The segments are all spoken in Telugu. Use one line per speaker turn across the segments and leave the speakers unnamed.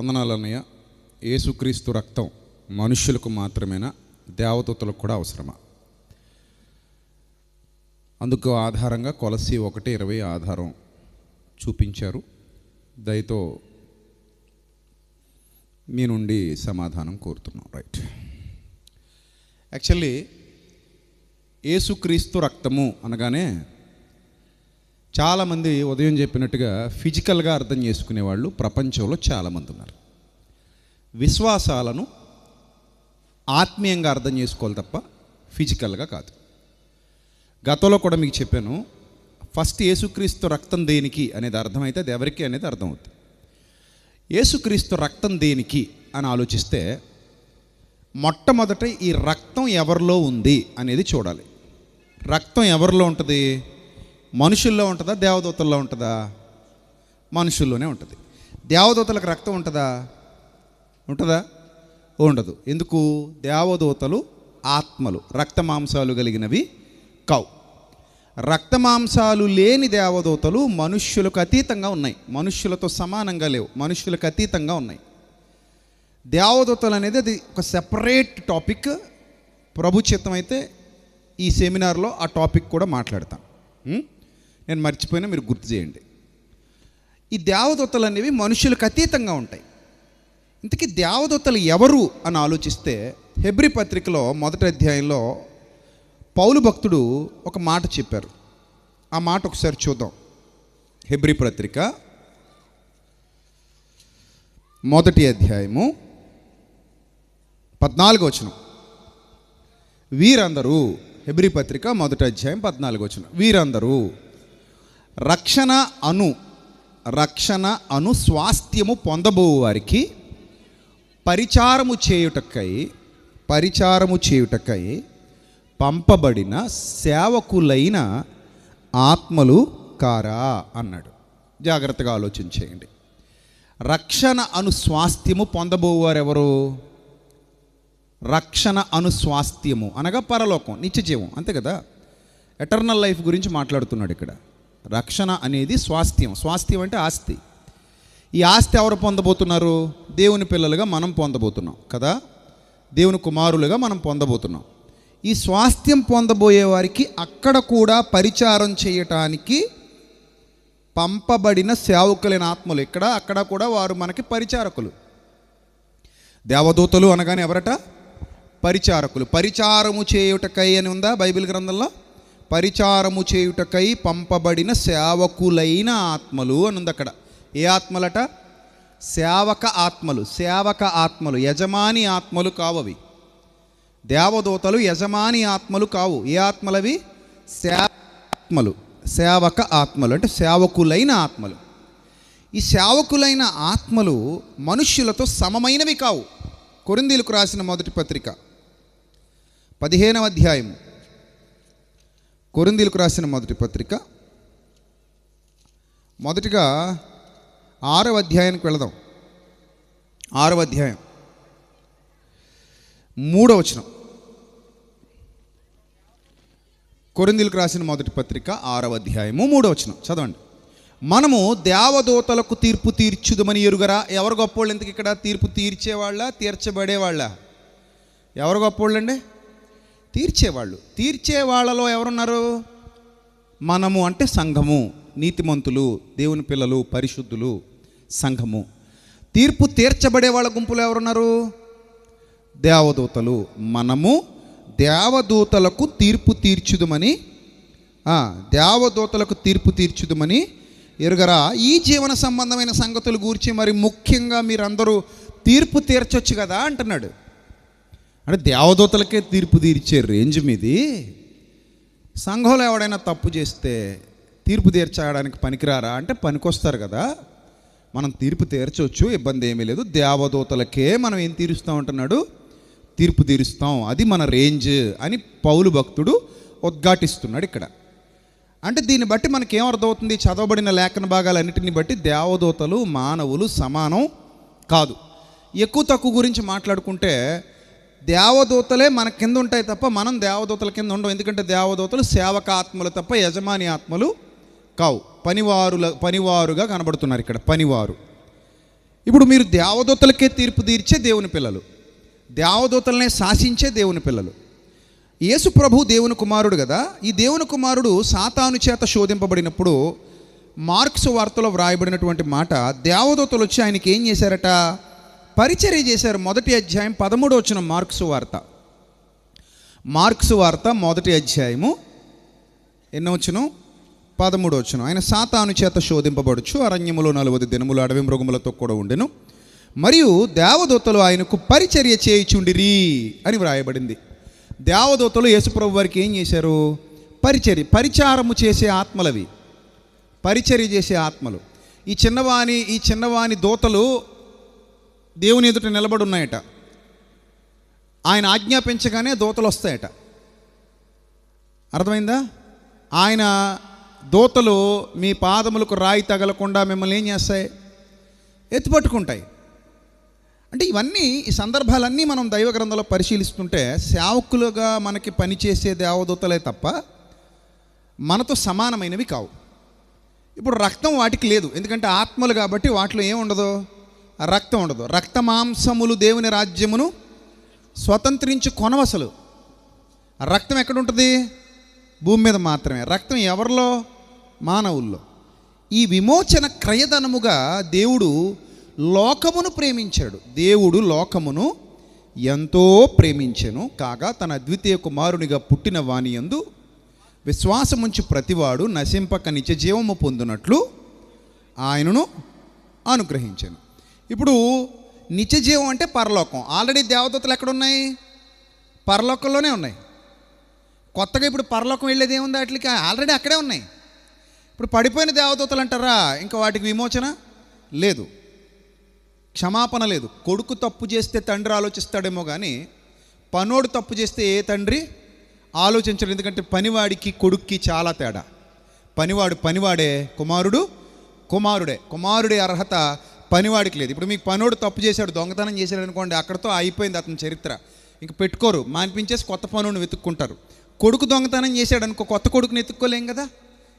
వందనాలు అన్నయ్య. ఏసుక్రీస్తు రక్తం మనుష్యులకు మాత్రమేనా? దేవదూతలకు కూడా అవసరమా? అందుకు ఆధారంగా కొలసి ఒకటి ఇరవై ఆధారం చూపించారు. దయతో మీ నుండి సమాధానం కోరుతున్నాం. రైట్. యాక్చువల్లీ ఏసుక్రీస్తు రక్తము అనగానే చాలామంది ఉదయం చెప్పినట్టుగా ఫిజికల్గా అర్థం చేసుకునే వాళ్ళు ప్రపంచంలో చాలామంది ఉన్నారు. విశ్వాసాలను ఆత్మీయంగా అర్థం చేసుకోవాలి తప్ప ఫిజికల్గా కాదు. గతంలో కూడా మీకు చెప్పాను ఫస్ట్ యేసుక్రీస్తు రక్తం దేనికి అనేది అర్థమైతే అది ఎవరికి అనేది అర్థమవుతుంది. యేసుక్రీస్తు రక్తం దేనికి అని ఆలోచిస్తే మొట్టమొదట ఈ రక్తం ఎవరిలో ఉంది అనేది చూడాలి. రక్తం ఎవరిలో ఉంటుంది? మనుషుల్లో ఉంటుందా? దేవదూతల్లో ఉంటుందా? మనుషుల్లోనే ఉంటుంది. దేవదూతలకు రక్తం ఉంటుందా? ఉంటుందా? ఉండదు. ఎందుకు? దేవదూతలు ఆత్మలు. రక్త మాంసాలు కలిగినవి కావు. రక్తమాంసాలు లేని దేవదూతలు మనుష్యులకు అతీతంగా ఉన్నాయి. మనుష్యులతో సమానంగా లేవు. మనుష్యులకు అతీతంగా ఉన్నాయి. దేవదూతలు అనేది అది ఒక సెపరేట్ టాపిక్ ప్రభుచిత్తం అయితే ఈ సెమినార్లో ఆ టాపిక్ కూడా మాట్లాడతాం. నేను మర్చిపోయినా మీరు గుర్తు చేయండి. ఈ దేవదూతలు అనేవి మనుషులకు అతీతంగా ఉంటాయి. ఇంతకీ దేవదూతలు ఎవరు అని ఆలోచిస్తే హెబ్రి పత్రికలో మొదటి అధ్యాయంలో పౌలు భక్తుడు ఒక మాట చెప్పారు. ఆ మాట ఒకసారి చూద్దాం. హెబ్రి పత్రిక మొదటి అధ్యాయము పద్నాలుగు వచనం. వీరందరూ హెబ్రి పత్రిక మొదటి అధ్యాయం పద్నాలుగు వచనం. వీరందరూ రక్షణ అను రక్షణ అను స్వాస్థ్యము పొందబో వారికి పరిచారము చేయుటకై పరిచారము చేయుటకై పంపబడిన సేవకులైన ఆత్మలు కారా అన్నాడు. జాగ్రత్తగా ఆలోచించేయండి రక్షణ అను స్వాస్థ్యము పొందబోవారెవరు రక్షణ అను స్వాస్థ్యము అనగా పరలోకం నిత్యజీవం అంతే కదా? ఎటర్నల్ లైఫ్ గురించి మాట్లాడుతున్నాడు ఇక్కడ. రక్షణ అనేది స్వాస్థ్యం. స్వాస్థ్యం అంటే ఆస్తి. ఈ ఆస్తి ఎవరు పొందబోతున్నారు? దేవుని పిల్లలుగా మనం పొందబోతున్నాం కదా? దేవుని కుమారులుగా మనం పొందబోతున్నాం. ఈ స్వాస్థ్యం పొందబోయే వారికి అక్కడ కూడా పరిచారం చేయటానికి పంపబడిన సేవకులైన ఆత్మలు ఇక్కడ అక్కడ కూడా వారు మనకి పరిచారకులు. దేవదూతలు అనగానే ఎవరట? పరిచారకులు. పరిచారము చేయుటకై అని ఉందా బైబిల్ గ్రంథంలో? పరిచారము చేయుటకై పంపబడిన సేవకులైన ఆత్మలు అనుంది అక్కడ ఏ ఆత్మలట? సేవక ఆత్మలు సేవక ఆత్మలు యజమాని ఆత్మలు కావవి. దేవదూతలు యజమాని ఆత్మలు కావు. ఏ ఆత్మలవి? సేవకులు సేవక ఆత్మలు అంటే సేవకులైన ఆత్మలు. ఈ సేవకులైన ఆత్మలు మనుష్యులతో సమమైనవి కావు. కొరిందీలకు రాసిన మొదటి పత్రిక పదిహేనవ అధ్యాయం కొరిందీలకు రాసిన మొదటి పత్రిక. మొదటిగా ఆరవ అధ్యాయానికి వెళదాం. ఆరవ అధ్యాయం. మూడవ వచనం. కొరిందీలకు రాసిన మొదటి పత్రిక ఆరవ అధ్యాయము మూడవ వచనం. చదవండి. మనము దేవదూతలకు తీర్పు తీర్చుదమని ఎరుగరా? ఎవరు గొప్పోళ్ళు ఎందుకు ఇక్కడ? తీర్పు తీర్చేవాళ్ళ? తీర్చబడేవాళ్ళ? ఎవరు గొప్పోళ్ళండి? తీర్చేవాళ్ళు. తీర్చే వాళ్ళలో ఎవరున్నారు? మనము అంటే సంఘము నీతిమంతులు దేవుని పిల్లలు పరిశుద్ధులు సంఘము. తీర్పు తీర్చబడే వాళ్ళ గుంపులో ఎవరున్నారు? దేవదూతలు. మనము దేవదూతలకు తీర్పు తీర్చుదుమని దేవదూతలకు తీర్పు తీర్చుదుమని ఎరుగరా? ఈ జీవన సంబంధమైన సంగతులు గూర్చి మరి ముఖ్యంగా మీరందరూ తీర్పు తీర్చొచ్చు కదా అంటున్నాడు. అంటే దేవదూతలకే తీర్పు తీర్చే రేంజ్ మీది. సంఘంలో ఎవడైనా తప్పు చేస్తే తీర్పు తీర్చడానికి పనికిరారా? అంటే పనికొస్తారు కదా. మనం తీర్పు తీర్చవచ్చు ఇబ్బంది ఏమీ లేదు. దేవదూతలకే మనం ఏం తీరుస్తాం అంటున్నాడు తీర్పు తీరుస్తాం. అది మన రేంజ్ అని పౌలు భక్తుడు ఉద్ఘాటిస్తున్నాడు ఇక్కడ. అంటే దీన్ని బట్టి మనకేమర్థమవుతుంది చదవబడిన లేఖన భాగాలన్నిటిని బట్టి దేవదూతలు మానవులు సమానం కాదు. ఎక్కువ తక్కువ గురించి మాట్లాడుకుంటే దేవదూతలే మన కింద ఉంటాయి తప్ప మనం దేవదూతల కింద ఉండవు ఎందుకంటే దేవదూతలు సేవక ఆత్మలు తప్ప యజమాని ఆత్మలు కావు. పనివారుల పనివారుగా కనబడుతున్నారు ఇక్కడ పనివారు. ఇప్పుడు మీరు దేవదూతలకే తీర్పు తీర్చే దేవుని పిల్లలు. దేవదూతలనే శాసించే దేవుని పిల్లలు. యేసు ప్రభు దేవుని కుమారుడు కదా. ఈ దేవుని కుమారుడు సాతాను చేత శోధింపబడినప్పుడు మార్క్స్ వార్తలో వ్రాయబడినటువంటి మాట దేవదూతలు వచ్చి ఆయనకి ఏం చేశారట? పరిచర్య చేశారు మొదటి అధ్యాయం పదమూడు వచ్చిన మార్క్స్ వార్త. మార్క్స్ వార్త మొదటి అధ్యాయము ఎన్నో వచ్చును పదమూడు వచ్చును ఆయన సాతాను చేత శోధింపబడుచు అరణ్యములో నలువది దినములు అడవి మృగములతో కూడా ఉండెను. మరియు దేవదూతలు ఆయనకు పరిచర్య చేయుచుండిరి అని వ్రాయబడింది. దేవదూతలు యేసుప్రభు వారికి ఏం చేశారు? పరిచర్య పరిచారము చేసే ఆత్మలవి. పరిచర్య చేసే ఆత్మలు. ఈ చిన్నవాణి ఈ చిన్నవాణి దూతలు దేవుని ఎదుట నిలబడి ఉన్నాయట ఆయన ఆజ్ఞాపించగానే దూతలు వస్తాయట. అర్థమైందా? ఆయన దూతలు మీ పాదములకు రాయి తగలకుండా మిమ్మల్ని ఏం చేస్తాయి? ఎత్తుపట్టుకుంటాయి. అంటే ఇవన్నీ ఈ సందర్భాలన్నీ మనం దైవ గ్రంథంలో పరిశీలిస్తుంటే సేవకులుగా మనకి పనిచేసే దేవదూతలే తప్ప మనతో సమానమైనవి కావు. ఇప్పుడు రక్తం వాటికి లేదు. ఎందుకంటే ఆత్మలు కాబట్టి వాటిలో ఏముండదు? ఉండదు రక్తం ఉండదు. రక్త మాంసములు దేవుని రాజ్యమును స్వతంత్రించి కొనవసలు. రక్తం ఎక్కడ ఉంటుంది? భూమి మీద మాత్రమే. రక్తం ఎవరిలో? మానవుల్లో. ఈ విమోచన క్రయధనముగా దేవుడు లోకమును ప్రేమించాడు. దేవుడు లోకమును ఎంతో ప్రేమించెను. కాగా తన అద్వితీయ కుమారునిగా పుట్టిన వాని యందు విశ్వాసముంచి ప్రతివాడు నశింపక నిత్య జీవము పొందునట్లు ఆయనను అనుగ్రహించాను. ఇప్పుడు నిత్య జీవం అంటే పరలోకం. ఆల్రెడీ దేవదూతలు ఎక్కడున్నాయి? పరలోకంలోనే ఉన్నాయి. కొత్తగా ఇప్పుడు పరలోకం వెళ్ళేది ఏముంది వాటికి? ఆల్రెడీ అక్కడే ఉన్నాయి. ఇప్పుడు పడిపోయిన దేవదూతలు అంటారా? ఇంకా వాటికి విమోచన లేదు. క్షమాపణ లేదు. కొడుకు తప్పు చేస్తే తండ్రి ఆలోచిస్తాడేమో కానీ పనోడు తప్పు చేస్తే ఏ తండ్రి ఆలోచించడు. ఎందుకంటే పనివాడికి కొడుక్కి చాలా తేడా. పనివాడు పనివాడే కుమారుడు కుమారుడే. కుమారుడే అర్హత పనివాడికి లేదు. ఇప్పుడు మీకు పనోడు తప్పు చేశాడు దొంగతనం చేశాడు అనుకోండి అక్కడతో అయిపోయింది అతని చరిత్ర. ఇంక పెట్టుకోరు మానిపించేసి కొత్త పనుని వెతుక్కుంటారు. కొడుకు దొంగతనం చేశాడు అనుకో కొత్త కొడుకుని ఎత్తుక్కోలేం కదా?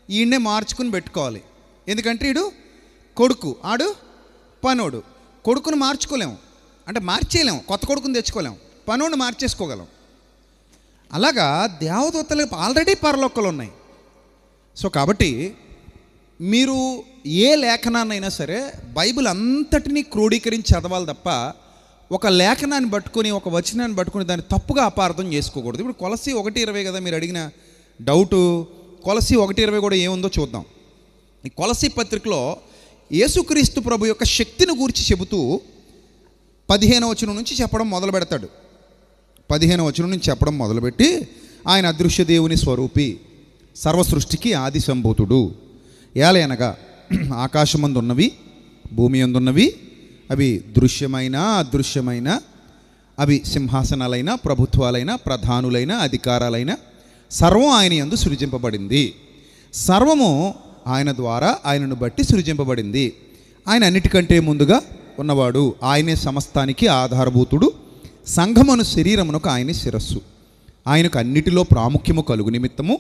ఈయన్నే మార్చుకుని పెట్టుకోవాలి. ఎందుకంటే ఈడు కొడుకు ఆడు పనోడు. కొడుకును మార్చుకోలేము అంటే మార్చేయలేము కొత్త కొడుకుని తెచ్చుకోలేము పనోడిని మార్చేసుకోగలం. అలాగా దేవదూతలు ఆల్రెడీ పరలోకలు ఉన్నాయి. సో కాబట్టి మీరు ఏ లేఖనాన్నైనా సరే బైబిల్ అంతటినీ క్రోడీకరించి చదవాలి తప్ప ఒక లేఖనాన్ని పట్టుకొని ఒక వచనాన్ని పట్టుకొని దాన్ని తప్పుగా అపార్థం చేసుకోకూడదు. ఇప్పుడు కొలసి ఒకటి ఇరవై కదా మీరు అడిగిన డౌటు? కొలసి ఒకటి ఇరవై కూడా ఏముందో చూద్దాం. ఈ కొలసి పత్రికలో యేసుక్రీస్తు ప్రభు యొక్క శక్తిని గూర్చి చెబుతూ పదిహేను వచనం నుంచి చెప్పడం మొదలు పెడతాడు. పదిహేను వచనం నుంచి చెప్పడం మొదలుపెట్టి ఆయన అదృశ్య దేవుని స్వరూపి సర్వ సృష్టికి ఆది సంభూతుడు. ఏలయనగా ఆకాశమందు ఉన్నవి భూమి అందున్నవి అవి దృశ్యమైన అదృశ్యమైన అవి సింహాసనాలైన ప్రభుత్వాలైన ప్రధానులైన అధికారాలైన సర్వం ఆయన యందు సృజింపబడింది. సర్వము ఆయన ద్వారా ఆయనను బట్టి సృజింపబడింది. ఆయన అన్నిటికంటే ముందుగా ఉన్నవాడు ఆయనే సమస్తానికి ఆధారభూతుడు సంఘమును శరీరమునకు ఆయన శిరస్సు. ఆయనకు అన్నిటిలో ప్రాముఖ్యము కలుగు నిమిత్తము.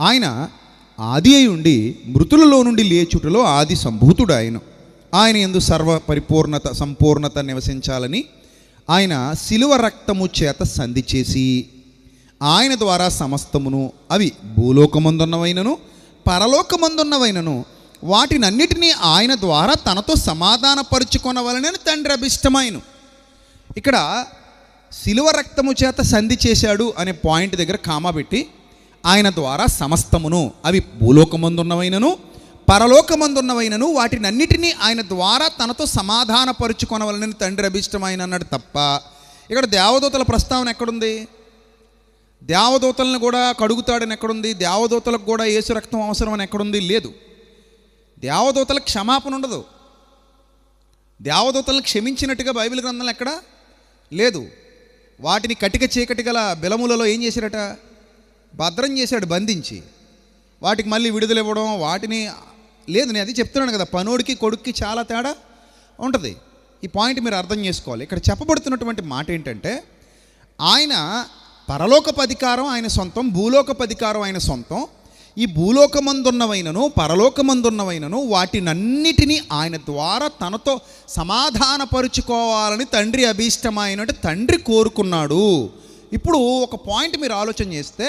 ఆయన ఆది అయి ఉండి మృతులలో నుండి లేచుటలో ఆది సంభూతుడు ఆయన ఆయన ఎందు సర్వ పరిపూర్ణత సంపూర్ణత నివసించాలని ఆయన శిలువ రక్తము చేత సంధి చేసి ఆయన ద్వారా సమస్తమును అవి భూలోకమందున్నవైనను పరలోకమందున్నవైనను వాటినన్నిటినీ ఆయన ద్వారా తనతో సమాధానపరుచుకొనవలనని తండ్రి అభిష్టమైన. ఇక్కడ శిలువ రక్తము చేత సంధి చేశాడు అనే పాయింట్ దగ్గర కామా పెట్టి ఆయన ద్వారా సమస్తమును అవి భూలోకమందున్నవైనను పరలోకమందున్నవైనను వాటినన్నిటినీ ఆయన ద్వారా తనతో సమాధానపరుచుకొనవలనని తండ్రి అభిష్టమైన అన్నాడు తప్ప ఇక్కడ దేవదూతల ప్రస్తావన ఎక్కడుంది? దేవదూతలను కూడా కడుగుతాడని ఎక్కడుంది? దేవదూతలకు కూడా యేసు రక్తం అవసరం అని ఎక్కడుంది? లేదు. దేవదూతలకు క్షమాపణ ఉండదు. దేవదూతలను క్షమించినట్టుగా బైబిల్ గ్రంథంలో ఎక్కడ? లేదు. వాటిని కటిక చీకటి గల బిలములలో ఏం చేశారట? భద్రం చేశాడు బంధించి. వాటికి మళ్ళీ విడుదల ఇవ్వడం వాటిని లేదు నేను అది చెప్తున్నాను కదా పనోడికి కొడుక్కి చాలా తేడా ఉంటుంది. ఈ పాయింట్ మీరు అర్థం చేసుకోవాలి. ఇక్కడ చెప్పబడుతున్నటువంటి మాట ఏంటంటే ఆయన పరలోకపు అధికారం ఆయన సొంతం భూలోకపు అధికారం ఆయన సొంతం. ఈ భూలోకమందున్నవైనను పరలోకమందున్నవైనను వాటినన్నిటినీ ఆయన ద్వారా తనతో సమాధానపరుచుకోవాలని తండ్రి అభీష్టమైనట్టు తండ్రి కోరుకున్నాడు. ఇప్పుడు ఒక పాయింట్ మీరు ఆలోచన చేస్తే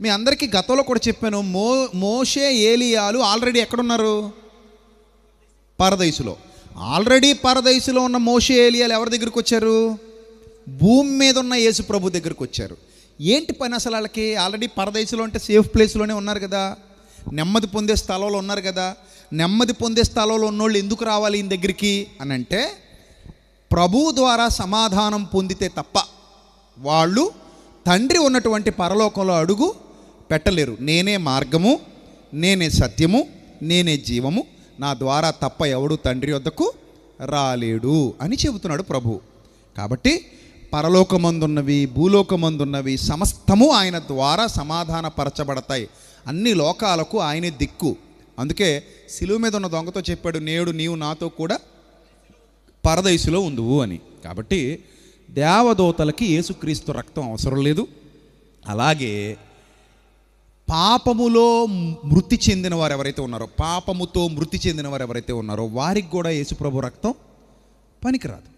మీ అందరికీ గతంలో కూడా చెప్పాను మో మోషే ఏలియాలు ఆల్రెడీ ఎక్కడున్నారు? పరదైసులో ఆల్రెడీ పరదైసులో ఉన్న మోషే ఏలియాలు ఎవరి దగ్గరికి వచ్చారు? భూమి మీద ఉన్న యేసు ప్రభు దగ్గరికి వచ్చారు. ఏంటి పని అసలు వాళ్ళకి? ఆల్రెడీ పరదైసులో అంటే సేఫ్ ప్లేస్లోనే ఉన్నారు కదా. నెమ్మది పొందే స్థలంలో ఉన్నారు కదా. నెమ్మది పొందే స్థలంలో ఉన్నోళ్ళు ఎందుకు రావాలి ఈయన దగ్గరికి? అని అంటే ప్రభువు ద్వారా సమాధానం పొందితే తప్ప వాళ్ళు తండ్రి ఉన్నటువంటి పరలోకంలో అడుగు పెట్టలేరు. నేనే మార్గము నేనే సత్యము నేనే జీవము నా ద్వారా తప్ప ఎవడు తండ్రి వద్దకు రాలేడు అని చెబుతున్నాడు ప్రభు. కాబట్టి పరలోకమందున్నవి భూలోకమందున్నవి సమస్తము ఆయన ద్వారా సమాధానపరచబడతాయి. అన్ని లోకాలకు ఆయనే దిక్కు. అందుకే శిలువ మీద ఉన్న దొంగతో చెప్పాడు నేడు నీవు నాతో కూడా పరదైసులో ఉందువు అని. కాబట్టి దేవదూతలకి యేసుక్రీస్తు రక్తం అవసరం లేదు. అలాగే పాపములో మృతి చెందిన వారు ఎవరైతే ఉన్నారో పాపముతో మృతి చెందిన వారు ఎవరైతే ఉన్నారో వారికి కూడా యేసుప్రభు రక్తం పనికిరాదు.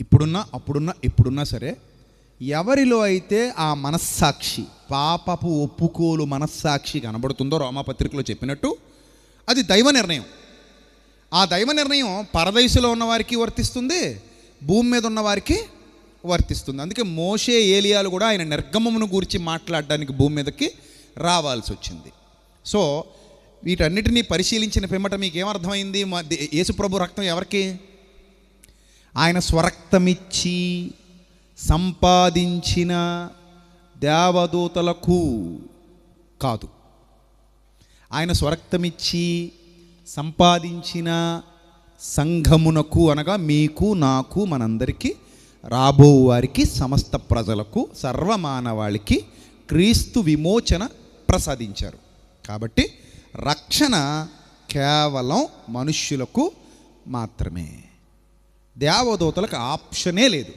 ఇప్పుడున్నా అప్పుడున్నా ఎప్పుడున్నా సరే ఎవరిలో అయితే ఆ మనస్సాక్షి పాపపు ఒప్పుకోలు మనస్సాక్షి కనబడుతుందో రోమాపత్రికలో చెప్పినట్టు అది దైవ నిర్ణయం. ఆ దైవ నిర్ణయం పరదైసులో ఉన్న వారికి వర్తిస్తుంది భూమి మీద ఉన్న వారికి వర్తిస్తుంది. అందుకే మోషే ఏలియాలు కూడా ఆయన నిర్గమమును గురించి మాట్లాడడానికి భూమి మీదకి రావాల్సి వచ్చింది. సో వీటన్నిటినీ పరిశీలించిన పిమ్మట మీకు ఏమర్థమైంది మా దే- యేసుప్రభు రక్తం ఎవరికి? ఆయన స్వరక్తమిచ్చి సంపాదించిన దేవదూతలకు కాదు. ఆయన స్వరక్తమిచ్చి సంపాదించిన సంఘమునకు అనగా మీకు నాకు మనందరికీ రాబో వారికి సమస్త ప్రజలకు సర్వమానవాళికి క్రీస్తు విమోచన ప్రసాదించారు. కాబట్టి రక్షణ కేవలం మనుష్యులకు మాత్రమే. దేవదూతలకు ఆప్షనే లేదు.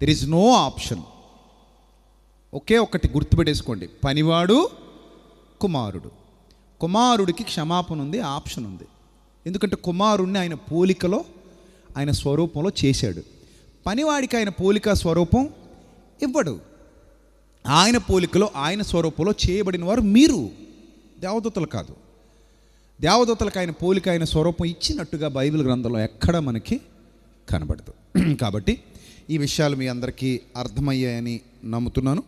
దెర్ ఇస్ నో ఆప్షన్ ఒకే ఒకటి గుర్తుపెట్టేసుకోండి. పనివాడు కుమారుడు. కుమారుడికి క్షమాపణ ఉంది ఆప్షన్ ఉంది. ఎందుకంటే కుమారుణ్ణి ఆయన పోలికలో ఆయన స్వరూపంలో చేశాడు. పనివాడికి ఆయన పోలిక స్వరూపం ఇవ్వడు. ఆయన పోలికలో ఆయన స్వరూపంలో చేయబడిన వారు మీరు. దేవదూతలు కాదు. దేవదూతలకు ఆయన పోలిక ఆయన స్వరూపం ఇచ్చినట్టుగా బైబిల్ గ్రంథంలో ఎక్కడ మనకి కనబడదు. కాబట్టి ఈ విషయాలు మీ అందరికీ అర్థమయ్యాయని నమ్ముతున్నాను.